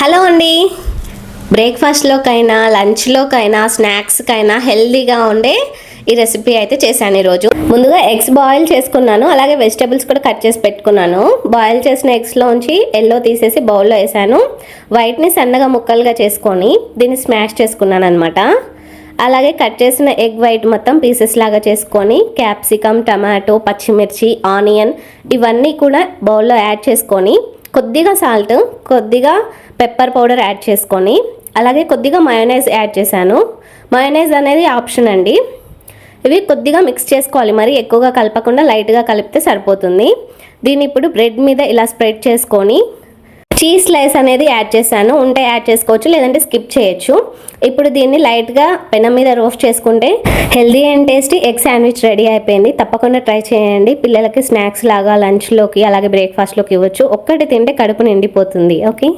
Hello అండి. బ్రేక్ఫాస్ట్లోకైనా లంచ్లోకైనా స్నాక్స్కైనా హెల్దీగా ఉండే ఈ రెసిపీ అయితే చేశాను ఈరోజు. ముందుగా ఎగ్స్ బాయిల్ చేసుకున్నాను అలాగే వెజిటబుల్స్ కూడా కట్ చేసి పెట్టుకున్నాను. బాయిల్ చేసిన ఎగ్స్లోంచి ఎల్లో తీసేసి బౌల్లో వేసాను. వైట్ని సన్నగా ముక్కలుగా చేసుకొని దీన్ని స్మాష్ చేసుకున్నాను అనమాట అలాగే కట్ చేసిన ఎగ్ వైట్ మొత్తం పీసెస్ లాగా చేసుకొని క్యాప్సికమ్ టమాటో పచ్చిమిర్చి ఆనియన్ ఇవన్నీ కూడా బౌల్లో యాడ్ చేసుకొని కొద్దిగా సాల్ట్ కొద్దిగా పెప్పర్ పౌడర్ యాడ్ చేసుకొని అలాగే కొద్దిగా మయోనైజ్ యాడ్ చేశాను. మయోనైజ్ అనేది ఆప్షన్ అండి. ఇవి కొద్దిగా మిక్స్ చేసుకోవాలి. మరి ఎక్కువగా కలపకుండా లైట్గా కలిపితే సరిపోతుంది. దీన్ని ఇప్పుడు బ్రెడ్ మీద ఇలా స్ప్రెడ్ చేసుకొని చీజ్ స్లైస్ అనేది యాడ్ చేశాను. ఉంటే యాడ్ చేసుకోవచ్చు లేదంటే స్కిప్ చేయొచ్చు. ఇప్పుడు దీన్ని లైట్గా పెనం మీద రోస్ట్ చేసుకుంటే healthy and tasty egg sandwich ready అయిపోయింది. తప్పకుండా ట్రై చేయండి. పిల్లలకి స్నాక్స్ లాగా లంచ్లోకి అలాగే బ్రేక్ఫాస్ట్లోకి ఇవ్వచ్చు. ఒక్కటి తింటే కడుపు నిండిపోతుంది. ఓకే